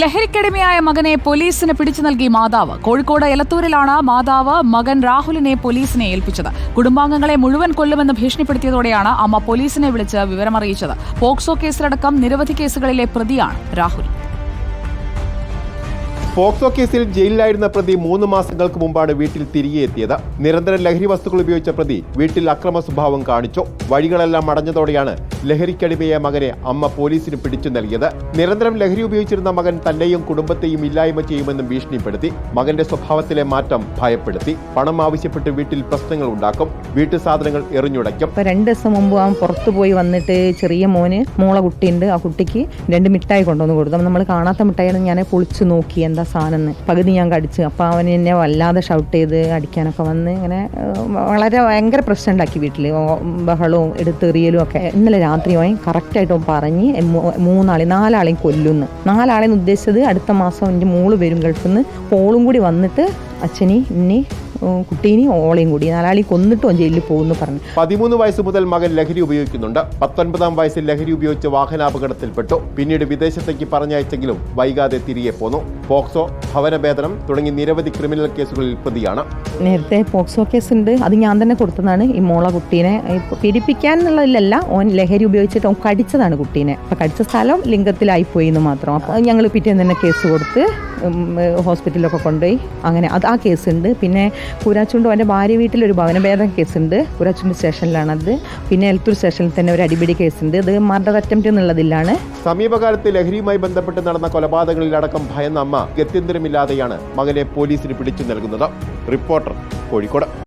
ലഹരിക്കടിമയായ മകനെ പോലീസിന് പിടിച്ചു നൽകി മാതാവ്. കോഴിക്കോട് എലത്തൂരിലാണ് മാതാവ് മകൻ രാഹുലിനെ പോലീസിനെ ഏൽപ്പിച്ചത്. കുടുംബാംഗങ്ങളെ മുഴുവൻ കൊല്ലുമെന്ന് ഭീഷണിപ്പെടുത്തിയതോടെയാണ് അമ്മ പോലീസിനെ വിളിച്ച് വിവരമറിയിച്ചത്. പോക്സോ കേസിലടക്കം നിരവധി കേസുകളിലെ പ്രതിയാണ് രാഹുൽ. പോക്സോ കേസിൽ ജയിലിലായിരുന്ന പ്രതി മൂന്ന് മാസങ്ങൾക്ക് മുമ്പാണ് വീട്ടിൽ തിരികെ എത്തിയത്. നിരന്തരം ലഹരി വസ്തുക്കൾ ഉപയോഗിച്ച പ്രതി വീട്ടിൽ അക്രമ സ്വഭാവം കാണിച്ചു. വഴികളെല്ലാം അടഞ്ഞതോടെയാണ് ലഹരിക്കടിമയായ മകനെ അമ്മ പോലീസിന് പിടിച്ചു നൽകിയത്. നിരന്തരം ലഹരി ഉപയോഗിച്ചിരുന്ന മകൻ തന്നെയും കുടുംബത്തെയും ഇല്ലായ്മ ചെയ്യുമെന്നും ഭീഷണിപ്പെടുത്തി. മകന്റെ സ്വഭാവത്തിലെ മാറ്റം ഭയപ്പെടുത്തി. പണം ആവശ്യപ്പെട്ട് വീട്ടിൽ പ്രശ്നങ്ങൾ ഉണ്ടാക്കും. വീട്ടു സാധനങ്ങൾ എറിഞ്ഞുടയ്ക്കും. രണ്ട് ദിവസം മുമ്പ് അവൻ പുറത്തു പോയി വന്നിട്ട് ചെറിയ മോന് മോളെ കുട്ടിയുണ്ട്. ആ കുട്ടിക്ക് രണ്ട് മിഠായി കൊണ്ടുവന്ന് കൊടുത്തു. നമ്മൾ കാണാത്ത മിഠായിയാണ് ഞാൻ പൊളിച്ചു നോക്കി. എന്താ സാധനം എന്ന് പകുതി ഞാൻ കടിച്ചു. അപ്പോൾ അവൻ എന്നെ വല്ലാതെ ഷൗട്ട് ചെയ്ത് അടിക്കാനൊക്കെ വന്ന് ഇങ്ങനെ വളരെ ഭയങ്കര പ്രശ്നം ഉണ്ടാക്കി വീട്ടിൽ ബഹളവും എടുത്തെറിയലും ഒക്കെ. ഇന്നലെ രാത്രി അവൻ കറക്റ്റായിട്ട് പറഞ്ഞ് മൂന്നാളെയും മൂന്നാളെ നാലാളെയും കൊല്ലുന്നു. നാലാളെന്ന് ഉദ്ദേശിച്ചത് അടുത്ത മാസം എന്റെ മോൾ വരും ഗൾഫിൽ നിന്ന് ഓളും കൂടി വന്നിട്ട് അച്ഛനി ഇനി കുട്ടീനെയും ഓളെയും കൂടി നാലാളി കൊന്നിട്ടും ജയിലിൽ പോകുന്നു പറഞ്ഞു. പതിമൂന്ന് വയസ്സ് മുതൽ മകൻ ലഹരി ഉപയോഗിക്കുന്നുണ്ട്. പത്തൊൻപതാം വയസ്സിൽ ലഹരി ഉപയോഗിച്ച് വാഹനാപകടത്തിൽപ്പെട്ടു. പിന്നീട് വിദേശത്തേക്ക് പറഞ്ഞയച്ചെങ്കിലും വൈകാതെ തിരികെ പോന്നു. പോക്സോ ഭവനഭേദനം തുടങ്ങി നിരവധി ക്രിമിനൽ കേസുകളിൽ പ്രതിയാണ്. നേരത്തെ പോക്സോ കേസ് ഉണ്ട് അത് ഞാൻ തന്നെ കൊടുത്തതാണ്. ഈ മോള കുട്ടീനെ പീഡിപ്പിക്കാൻ എന്നുള്ളതിലല്ല ഓൻ ലഹരി ഉപയോഗിച്ചിട്ട് ഓൻ കടിച്ചതാണ് കുട്ടീനെ. അപ്പം കടിച്ച സ്ഥലം ലിംഗത്തിലായി പോയി എന്ന് മാത്രം. അപ്പോൾ ഞങ്ങൾ പിറ്റേന്ന് തന്നെ കേസ് കൊടുത്ത് ഹോസ്പിറ്റലിലൊക്കെ കൊണ്ടുപോയി. അങ്ങനെ അത് ആ കേസ് ഉണ്ട് പിന്നെ കൂരാച്ചുണ്ട് അവന്റെ ഭാര്യ വീട്ടിലൊരു ഭവനഭേദം കേസുണ്ട്. കൂരാച്ചുണ്ട് സ്റ്റേഷനിലാണത്. പിന്നെ എലത്തൂർ സ്റ്റേഷനിൽ തന്നെ ഒരു അടിപിടി കേസുണ്ട്. ഇത് മർഡർ അറ്റംപ്റ്റ് എന്നുള്ളതിലാണ്. സമീപകാലത്ത് ലഹരിയുമായി ബന്ധപ്പെട്ട് നടന്ന കൊലപാതകങ്ങളിലടക്കം ഭയന്ന അമ്മ ഗത്യന്തരമില്ലാതെയാണ് മകനെ പോലീസിന് പിടിച്ചു നൽകുന്നത്. റിപ്പോർട്ടർ കോഴിക്കോട്.